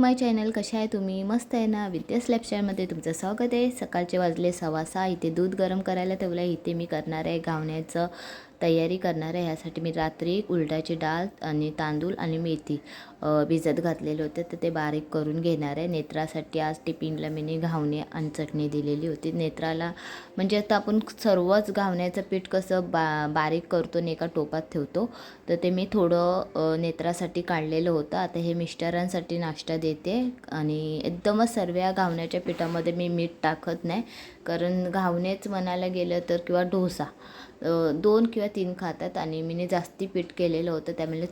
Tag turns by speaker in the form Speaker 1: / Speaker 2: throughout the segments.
Speaker 1: माय channel कशा आहे तुम्ही? मस्त आहे ना? विद्या स्लॅब चॅनलमध्ये तुमचं स्वागत आहे. सकाळचे वाजले सव्वा सहा. इथे दूध गरम करायला ठेवलं इथे मी करणार आहे घावण्याचं तयारी करणार आहे. ह्यासाठी मी रात्री उलटाची डाळ आणि तांदूळ आणि मेथी भिजत घातलेले होते. तर ते बारीक करून घेणार आहे. नेत्रासाठी आज टिफिनला मी घावणे आणि चटणी दिलेली होती. नेत्राला म्हणजे आता आपण सर्वच घावण्याचं पीठ कसं बा बारीक करतो आणि एका टोपात ठेवतो तर ते मी थोडं नेत्रासाठी काढलेलं होतं. आता हे मिस्टरांसाठी नाश्ता देते आणि एकदमच सर्व या घावण्याच्या पिठामध्ये मी मीठ टाकत नाही. कारण घावणेच म्हणायला गेलं तर किंवा डोसा दोन किंवा तीन खातात आणि मी जास्ती पीठ केलेलं होतं. त्यामुळे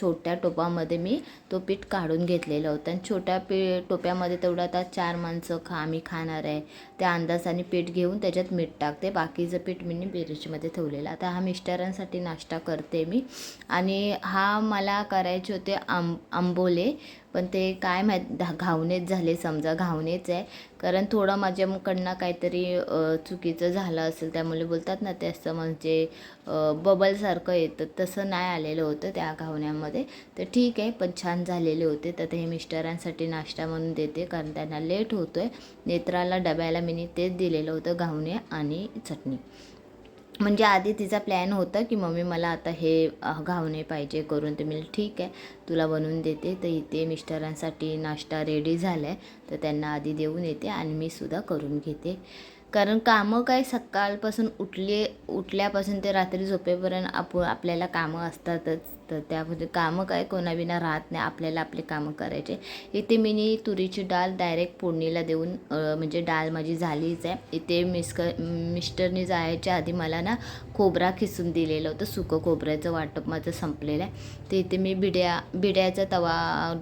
Speaker 1: छोट्या टोपामध्ये मी तो पीठ काढून घेतलेलं होतं. आणि छोट्या पी टोप्यामध्ये तेवढं आता चार माणसं खा आम्ही खाणार आहे. त्या अंदाजाने पीठ घेऊन त्याच्यात मीठ टाकते. बाकीचं पीठ मी बिरेचमध्ये ठेवलेलं. आता हा मिस्टरांसाठी नाश्ता करते मी. आणि हा मला करायचे होते आंब आंबोले. पण ते काय माहीत घावनेच घावणेच झाले समजा घावणेच आहे. कारण थोडं माझ्याकडनं काहीतरी चुकीचं झालं असेल त्यामुळे बोलतात ना ते असं म्हणजे बबलसारखं येतं. तसं नाही आलेलं होतं त्या घावण्यामध्ये. तर ठीक आहे पण छान झालेले होते. तर ते हे मिस्टरांसाठी नाश्ता म्हणून देते कारण त्यांना लेट होतो आहे नेत्राला डब्याला मी तेच दिलेलं होतं घावणे आणि चटणी. म्हणजे आधी तिचा प्लॅन होता की मम्मी मला आता हे घावणे पाहिजे करून. ते मी ठीक आहे तुला बनवून देते. तर इथे मिस्टरांसाठी नाश्ता रेडी झाला आहे तर त्यांना आधी देऊन येते आणि मी सुद्धा करून घेते. कारण कामं काय सकाळपासून उठले उठल्यापासून ते रात्री झोपेपर्यंत आप आपल्याला कामं असतातच. तर त्यामध्ये कामं काय कोणाविना राहत नाही. आपल्याला आपले कामं करायचे. इथे मी तुरीची डाळ डायरेक्ट फोडणीला देऊन म्हणजे डाळ माझी झालीच आहे. इथे मिस्क मिस्टरनी जायच्या आधी मला ना खोबरा खिसून दिलेलं होतं. सुकं खोबऱ्याचं वाटप माझं संपलेलं आहे. तर इथे मी बिड्या बिड्याचा तवा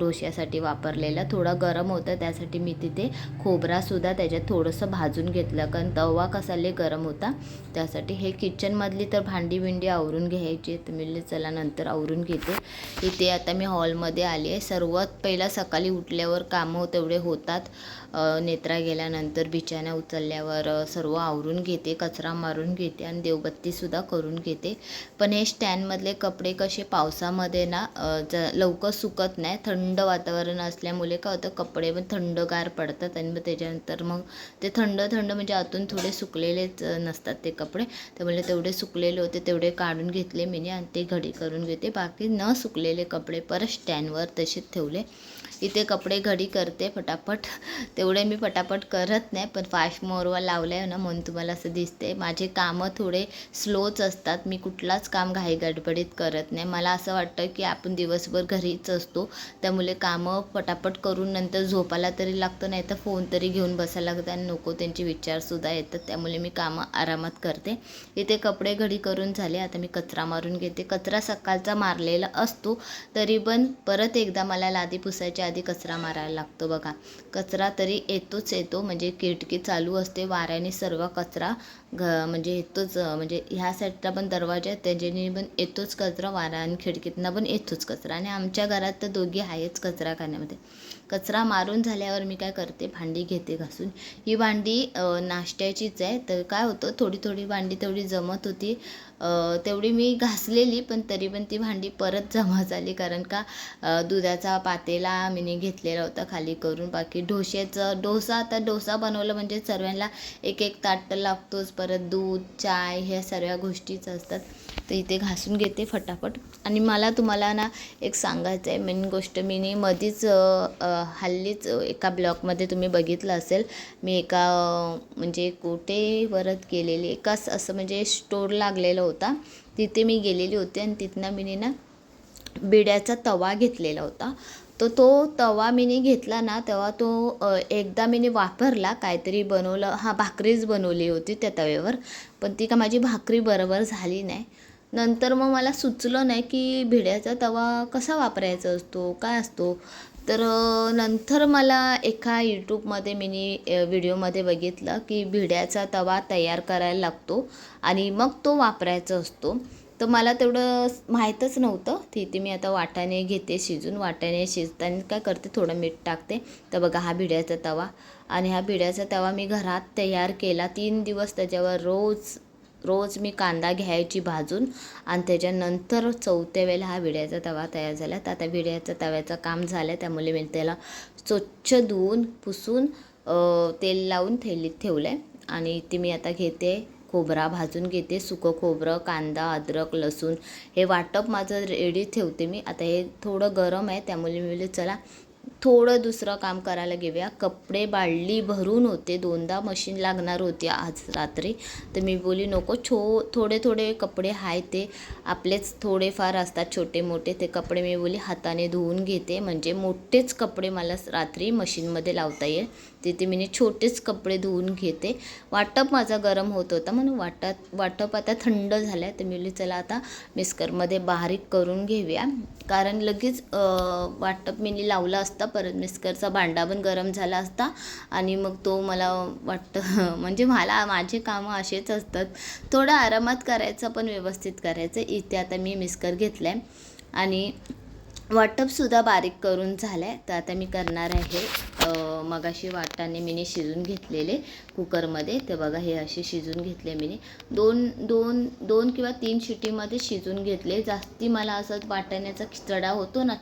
Speaker 1: डोश्यासाठी वापरलेला. थोडा गरम होता. त्यासाठी मी तिथे खोबरासुद्धा त्याच्यात थोडंसं भाजून घेतलं. कारण तवा कसा लय गरम होता. त्यासाठी हे किचनमधली तर भांडी बिंडी आवरून घ्यायची. तर मी चला नंतर आवरून घेते. इथे आता मी हॉलमध्ये आली आहे. सर्वात पहिला सकाळी उठल्यावर कामं तेवढे होतात. नेत्रा गेल्यानंतर बिछाण्या उचलल्यावर सर्व आवरून घेते कचरा मारून घेते आणि देवबत्तीसुद्धा करून घेते. पण हे स्टँडमधले कपडे कसे पावसामध्ये ना ज लवकर सुकत नाही थंड वातावरण असल्यामुळे काय होतं कपडे पण थंडगार पडतात आणि मग त्याच्यानंतर मग ते थंड थंड म्हणजे आतून थोडे सुकलेलेच नसतात ते कपडे. त्यामुळे तेवढे सुकलेले होते तेवढे काढून घेतले मी आणि ते घडी करून घेते. बाकी न सुकलेले कपडे परत स्टँडवर तसेच ठेवले. इथे कपडे घडी करते फटाफट. तेवढे मी पटापट करत नाही पण फास्ट मोरवर लावला आहे ना म्हणून तुम्हाला असं दिसते माझे कामं थोडे स्लोच असतात. मी कुठलाच काम घाई गडबडीत करत नाही. मला असं वाटतं की आपण दिवसभर घरीच असतो. त्यामुळे कामं पटापट करून नंतर झोपायला तरी लागतं नाही तर फोन तरी घेऊन बसायला लागतं आणि नको त्यांचे विचारसुद्धा येतात. त्यामुळे मी कामं आरामात करते. इथे कपडे घडी करून झाले. आता मी कचरा मारून घेते. कचरा सकाळचा मारलेला असतो तरी पण परत एकदा मला लादी पुसायच्या आधी कचरा मारायला लागतो बघा. कचरा तरी येतोच येतो म्हणजे किटकी चालू असते वाऱ्याने सर्व कचरा घ म्हणजे येतोच म्हणजे ह्या साईडला पण दरवाजा आहे त्याच्याने पण येतोच कचरा वारा आणि खिडकीतनं पण येतोच कचरा. आणि आमच्या घरात तर दोघी आहेच कचरा खाण्यामध्ये कचरा मारून झाल्यावर मी काय करते? भांडी घेते घासून. ही भांडी नाश्त्याचीच आहे. तर काय होतं? थोडी थोडी भांडी तेवढी जमत होती. तेवढी मी घासलेली पण तरी पण ती भांडी परत जमा झाली. कारण का दुधाचा पातेला मी घेतलेला होता खाली करून. बाकी डोश्याचं डोसा आता डोसा बनवलं म्हणजे सर्वांना एक एक ताट लागतोच. परत दूध चाय ह्या सर्व गोष्टीच असतात. तर इथे घासून घेते फटाफट. आणि मला तुम्हाला ना एक सांगायचं आहे मेन गोष्ट मी मधीच हल्लीच एका ब्लॉकमध्ये तुम्ही बघितलं असेल मी एका म्हणजे कुठे परत गेलेली एकाच असं म्हणजे स्टोर लागलेला होता. तिथे मी गेलेली होते आणि तिथनं मी ना बिड्याचा तवा घेतलेला होता. तर तो तवा मीनी घेतला ना तेव्हा तो एकदा मीने वापरला काहीतरी बनवलं हा भाकरीच बनवली होती त्या तव्यावर पण ती का माझी भाकरी बरोबर झाली नाही. नंतर मग मला सुचलं नाही की भिड्याचा तवा कसा वापरायचा असतो काय असतो. तर नंतर मला एका यूट्यूबमध्ये मिनी व्हिडिओमध्ये बघितलं की भिड्याचा तवा तयार करायला लागतो आणि मग तो वापरायचा असतो. तर मला तेवढं माहीतच नव्हतं. तिथे मी आता वाटाणे घेते शिजून वाटाणे शिजताना काय करते थोडं मीठ टाकते. तर बघा हा भिड्याचा तवा. आणि हा भिड्याचा तवा मी घरात तयार केला तीन दिवस. त्याच्यावर रोज रोज मी कांदा घ्यायची भाजून आणि त्याच्यानंतर चौथ्या वेळेला हा विड्याचा तवा तयार झाला. तर आता विड्याचा तव्याचं काम झालं. त्यामुळे मी त्याला स्वच्छ धुवून पुसून तेल लावून थैलीत ठेवलं आहे आणि ती मी आता घेते खोबरा भाजून घेते सुकं खोबरं कांदा अद्रक लसूण. हे वाटप माझं रेडी ठेवते मी. आता हे थोडं गरम आहे. त्यामुळे मी चला थोडं दुसरं काम करायला घेऊया कपडे बाळली भरून होते. दोनदा मशीन लागणार होती आज रात्री. तर मी बोली नको छो थोडे थोडे कपडे आहे ते. आपलेच थोडेफार असतात छोटे मोठे ते कपडे मी बोली हाताने धुवून घेते. म्हणजे मोठेच कपडे मला रात्री मशीनमध्ये लावता येईल. तिथे मी छोटेच कपडे धुवून घेते. वाटप माझा गरम होत होता. म्हणून वाटत वाटप आता थंड झालं आहे तर मी बोलली चला आता मिस्करमध्ये बारीक करून घेऊया. कारण लगेच वाटप मी लावला असता परत मिस्करचा भांडा पण गरम झाला असता आणि मग तो मला वाटतं म्हणजे मला माझे कामं असेच असतात. थोडं आरामात करायचं पण व्यवस्थित करायचं. इथे आता मी मिस्कर घेतला आहे आणि वाटपसुद्धा बारीक करून झालं आहे तर आता मी करणार आहे मगाशी वाटाने मीने शिजून घेतलेले कुकरमध्ये. ते बघा हे असे शिजून घेतले मीने. दोन दोन दोन किंवा तीन शिटीमध्ये शिजून घेतले. जास्ती मला असं वाटाण्याचा खिचडा होतो ना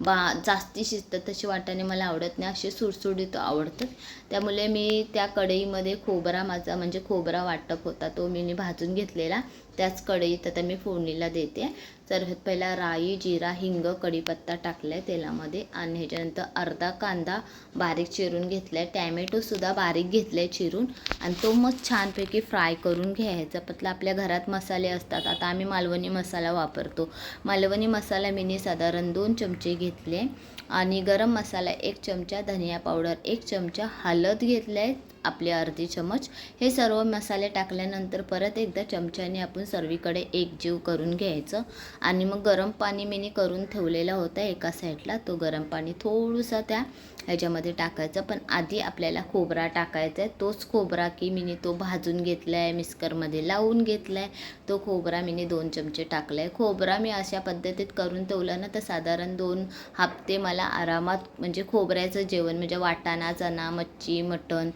Speaker 1: बा जास्ती शिजतात तसे वाटाणे मला आवडत नाही. असे सुडसुडीत आवडतात. त्यामुळे मी त्या कढईमध्ये खोबरा माझा म्हणजे खोबरा वाटप होता तो मी भाजून घेतलेला. त्याच कढईत आता मी फोडणीला देते. सर्वात पहिला राई जिरा हिंग कढीपत्ता टाकला आहे तेलामध्ये आणि ह्याच्यानंतर अर्धा कांदा बारीक चिरून घेतला आहे टॅमॅटोसुद्धा बारीक घेतला आहे चिरून आणि तो मग छानपैकी फ्राय करून घ्यायचा. पतला आपल्या घरात मसाले असतात. आता आम्ही मालवणी मसाला वापरतो. मालवणी मसाला मीने साधारण दोन चमचे घेतले आणि गरम मसाला एक चमचा धनिया पावडर एक चमचा हळद घेतला आहे आपले अर्धी चमच. हे सर्व मसाले टाकल्यानंतर परत एकदा चमच्याने आपण सर्वीकडे एकजीव करून घ्यायचं. आणि मग गरम पाणी मीने करून ठेवलेला होता एका साईडला. तो गरम पाणी थोडंसं त्या ह्याच्यामध्ये टाकायचं. पण आधी आपल्याला खोबरा टाकायचा आहे. तोच खोबरा की मीने तो भाजून घेतला आहे मिस्करमध्ये लावून घेतला आहे तो खोबरा मीने दोन चमचे टाकला आहे खोबरा मी अशा पद्धतीत करून ठेवलं ना तर साधारण दोन हप्ते मला आरामात म्हणजे खोबऱ्याचं जेवण म्हणजे वाटाणा चणा मच्छी मटण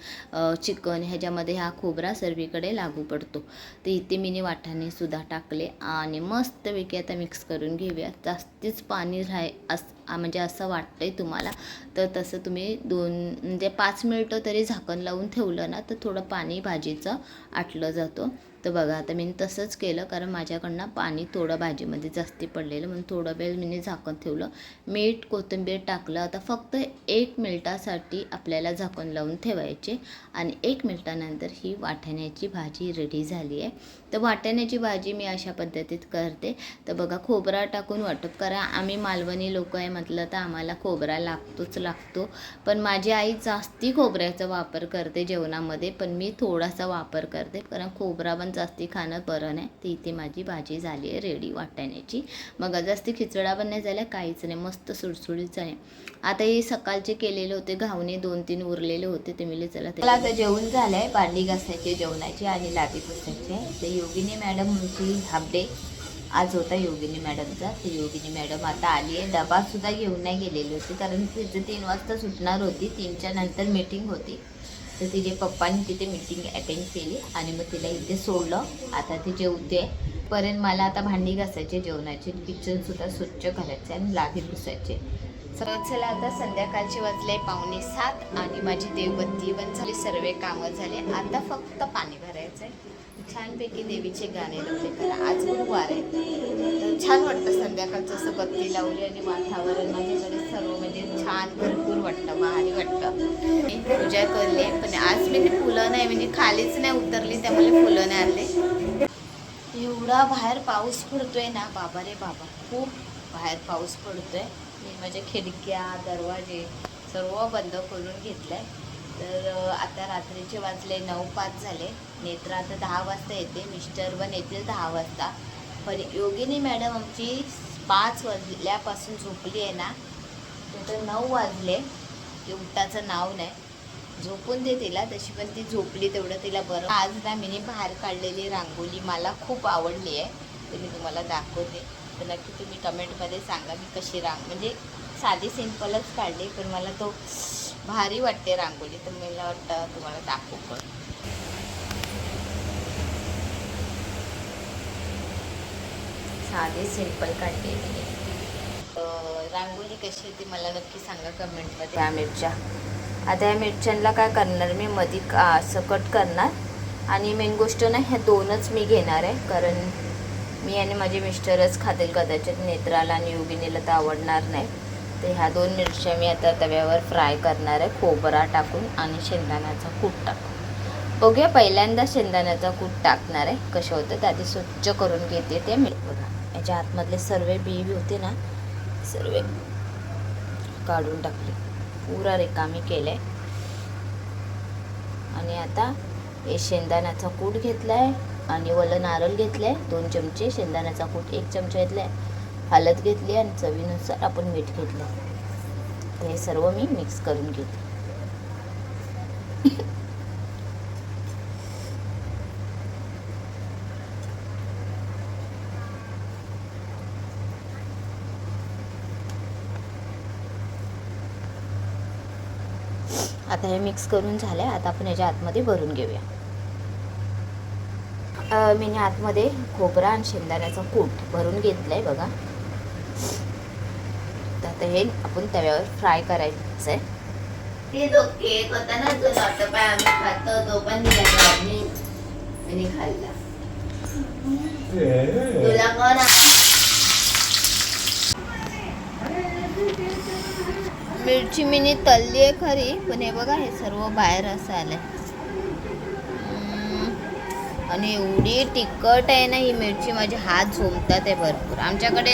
Speaker 1: चिकन ह्याच्यामध्ये हा खोबरा सर्वीकडे लागू पडतो. तर इथे मी वाटाणे सुद्धा टाकले आणि मस्तपैकी आता मिक्स करून घेऊया. जास्तीच पाणी राह अस म्हणजे असं वाटतंय तुम्हाला. तर तसं तुम्ही दोन म्हणजे पाच मिनटं तरी झाकण लावून ठेवलं ना तर थोडं पाणी भाजीचं आटलं जातं. तर बघा आता मी तसंच केलं कारण माझ्याकडनं पाणी थोडं भाजीमध्ये जास्ती पडलेलं म्हणून थोडं वेळ मी झाकण ठेवलं. मीठ कोथिंबीर टाकलं. आता फक्त एक मिनटासाठी आपल्याला झाकण लावून ठेवायचे आणि एक मिनटानंतर ही वाटाण्याची भाजी रेडी झाली आहे. तर वाटाण्याची भाजी मी अशा पद्धतीत करते. तर बघा खोबरा टाकून वाटप करा. आम्ही मालवणी लोक आहे म्हटलं तर आम्हाला खोबरा लागतोच लागतो. पण माझी आई जास्ती खोबऱ्याचा वापर करते जेवणामध्ये पण मी थोडासा वापर करते कारण खोबरा पण जास्ती खाणं बरं नाही. तर इथे माझी भाजी झाली आहे रेडी वाटाण्याची. मग जास्ती खिचडा पण नाही झाला काहीच नाही. मस्त सुडसुडीच आहे आता हे सकाळचे केलेले होते घावणे दोन तीन उरलेले होते. ते मिले चला त्याला आता जेवण झालंय भांडी घासायचे जेवणाचे आणि लादी पुसायचे. तर योगिनी मॅडम होती हाफ डे आज होता योगिनी मॅडमचा. तर योगिनी मॅडम आता आली आहे. डबा सुद्धा घेऊन नाही गेलेली होती कारण तिचं तीन वाजता सुटणार होती. तीनच्या नंतर मीटिंग होती. तर तिचे पप्पांनी तिथे मीटिंग अटेंड केली आणि मग तिला इथे सोडलं. आता ती जेवते. पर्यंत मला आता भांडी घासायचे जेवणाचे किचनसुद्धा स्वच्छ करायचे आणि लादी पुसायचे. तर चला आता संध्याकाळचे वाजले पावणे सात आणि माझी देवबत्ती पण झाली सर्व कामं झाले. आता फक्त पाणी भरायचं आहे छानपैकी देवीचे गाणे लावले. कारण आज गुरुवार आहे. तर छान वाटतं संध्याकाळचं असं बत्ती लावली आणि वातावरण माझ्याकडे सर्व म्हणजे छान भरपूर वाटतं भारी वाटतं. मी पूजा करली आहे पण आज मी ते फुलं नाही म्हणजे खालीच नाही उतरली त्यामुळे फुलं नाही आणले. एवढा बाहेर पाऊस पडतोय ना बाबा रे बाबा खूप बाहेर पाऊस पडतोय. मी माझ्या खिडक्या दरवाजे सर्व बंद करून घेतलंय. तर आता रात्रीचे वाजले नऊ पाच झाले. नेत्रा. आता दहा वाजता येते. मिस्टर पण येतील दहा वाजता. पण योगिनी मॅडम आमची पाच वाजल्यापासून झोपली आहे ना तर नऊ वाजले. की उठाचं नाव नाही. झोपून दे तिला. तशी पण ती झोपली तेवढं तिला बरं. आज ना मीने बाहेर काढलेली रांगोळी. मला खूप आवडली आहे. मी तुम्हाला दाखवते. तर नक्की तुम्ही कमेंटमध्ये सांगा मी कशी रांग म्हणजे साधी सिंपलच काढली पण मला तो भारी वाटते रांगोळी. तर मला वाटतं तुम्हाला दाखवू पण. साधी सिंपल काढली मी तर रांगोळी कशी होती मला नक्की सांगा कमेंटमध्ये. ह्या मिरच्या. आता या मिरच्यांना काय करणार मी? मधी का असं कट करणार. आणि मेन गोष्ट ना ह्या दोनच मी घेणार आहे. कारण मी आणि माझे मिस्टरच खातील कदाचित नेत्राला आणि योगिनीला तर आवडणार नाही. तर ह्या दोन मिरच्या मी आता तव्यावर फ्राय करणार आहे. खोबरा टाकून आणि शेंगदाण्याचा कूट टाकून. बघूया पहिल्यांदा शेंगदाण्याचा कूट टाकणार आहे. कशा होतं? तर आधी स्वच्छ करून घेते ते मी. बघा. याच्या आतमधले सर्व बेबी होते ना सर्व काढून टाकले. पुरा रिकामी केले आणि आता हे शेंगदाण्याचा कूट घेतला आहे आणि वलं नारळ घेतलं आहे दोन चमचे. शेंगदाण्याचा कूट एक चमचा घेतला आहे हळद घेतली आणि चवीनुसार आपण मीठ घेतलं हे सर्व मी मिक्स करून घेते. आता हे मिक्स करून झालं आहे आता आपण याच्या आतमध्ये भरून घेऊया. अ, मी ह्या आतमध्ये खोबरा आणि शेंगदाण्याचा कूट भरून घेतलं आहे बघा. तर आता हे आपण तव्यावर फ्राय करायचं आहे
Speaker 2: ते केक होता ना जो लॉटपाय आम्ही खातो तो पण दिला आम्ही आणि खाल्ला. तुला कोण
Speaker 1: मिरची मिनी तळली आहे खरी पण हे बघा हे सर्व बाहेर असं आलंय. आणि एवढी तिखट आहे ना ही मिरची माझे हात झोमतात आहे भरपूर. आमच्याकडे